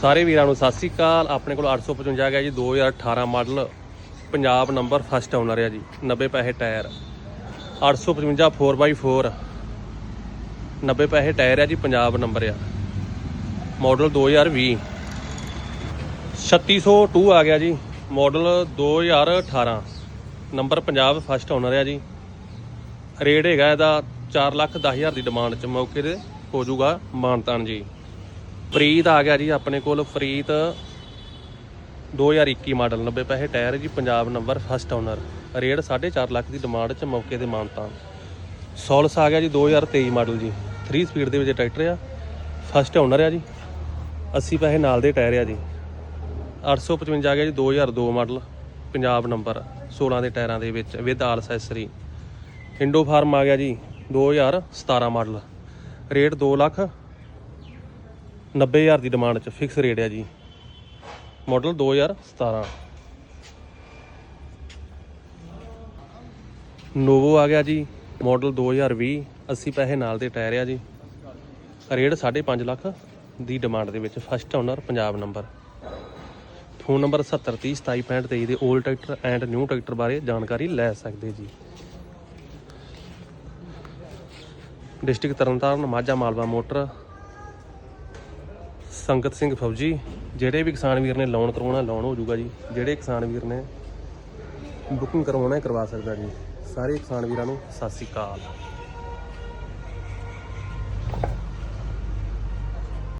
ਸਾਰੇ ਵੀਰਾਂ ਨੂੰ ਸਤਿ ਸ੍ਰੀ ਅਕਾਲ। ਆਪਣੇ ਕੋਲ 855 ਗਿਆ ਜੀ 2018 model, Punjab number first owner ਹੈ ਜੀ 90 ਪੈਸੇ ਟਾਇਰ। 855 4x4 90 ਪੈਸੇ ਟਾਇਰ ਆ ਜੀ, ਪੰਜਾਬ ਨੰਬਰ ਆ। ਮਾਡਲ 2020 3602 ਆ ਗਿਆ ਜੀ, model 2018 number Punjab first owner ਹੈ ਜੀ। ਰੇਟ ਹੈਗਾ ਇਹਦਾ 4 ਲੱਖ 10 ਹਜ਼ਾਰ ਦੀ ਡਿਮਾਂਡ ਚ, ਮੌਕੇ ਤੇ ਹੋ ਜਾਊਗਾ ਮਾਨਤਾਨ ਜੀ। ਫਰੀਦ ਆ ਗਿਆ ਜੀ ਆਪਣੇ ਕੋਲ ਫਰੀਦ 2021 ਮਾਡਲ 90 ਪੈਸੇ ਟਾਇਰ ਜੀ, Punjab number first owner rate 4.5 lakh ਦੀ ਡਿਮਾਂਡ ਚ ਮੌਕੇ ਤੇ ਮਾਨਤਾ। ਸੋਲਸ ਆ ਗਿਆ ਜੀ 2023 ਮਾਡਲ ਜੀ। 3 ਸਪੀਡ ਦੇ ਵਿੱਚ ਟਰੈਕਟਰ ਆ। ਫਸਟ ਓਨਰ ਆ ਜੀ। 80 ਪੈਸੇ ਨਾਲ ਦੇ ਟਾਇਰ ਆ ਜੀ। 855 ਆ ਗਿਆ ਜੀ 2002 ਮਾਡਲ, ਪੰਜਾਬ ਨੰਬਰ 16 ਦੇ ਟਾਇਰਾਂ ਦੇ ਵਿੱਚ with all accessory Indo Farm ਆ ਗਿਆ ਜੀ 2017 ਮਾਡਲ। ਰੇਟ 2 ਲੱਖ 90000 ਦੀ ਡਿਮਾਂਡ ਚ ਫਿਕਸ ਰੇਟ ਹੈ ਜੀ। ਮਾਡਲ 2017 ਨੋਵੋ ਆ ਗਿਆ ਜੀ ਮਾਡਲ 2020 80 ਪੈਸੇ ਨਾਲ ਦੇ ਟਾਇਰ ਆ ਜੀ। ਰੇਟ 5.5 ਲੱਖ ਦੀ ਡਿਮਾਂਡ ਦੇ ਵਿੱਚ first owner Punjab number phone number 7030276523 ਦੇ old tractor and new tractor ਬਾਰੇ ਜਾਣਕਾਰੀ ਲੈ ਸਕਦੇ ਜੀ। District Tarn Taran, Majha Malwa motor. ਸੰਗਤ ਸਿੰਘ ਫੌਜੀ, ਜਿਹੜੇ ਵੀ ਕਿਸਾਨ ਵੀਰ ਨੇ ਲੋਨ ਕਰਵਾਉਣਾ ਲੋਨ ਹੋ ਜਾਊਗਾ ਜੀ। ਜਿਹੜੇ ਕਿਸਾਨ ਵੀਰ ਨੇ ਬੁਕਿੰਗ ਕਰਵਾਉਣਾ ਹੈ ਕਰਵਾ ਸਕਦਾ ਜੀ। ਸਾਰੇ ਕਿਸਾਨ ਵੀਰਾਂ ਨੂੰ ਸਤਿ ਸ੍ਰੀ ਅਕਾਲ।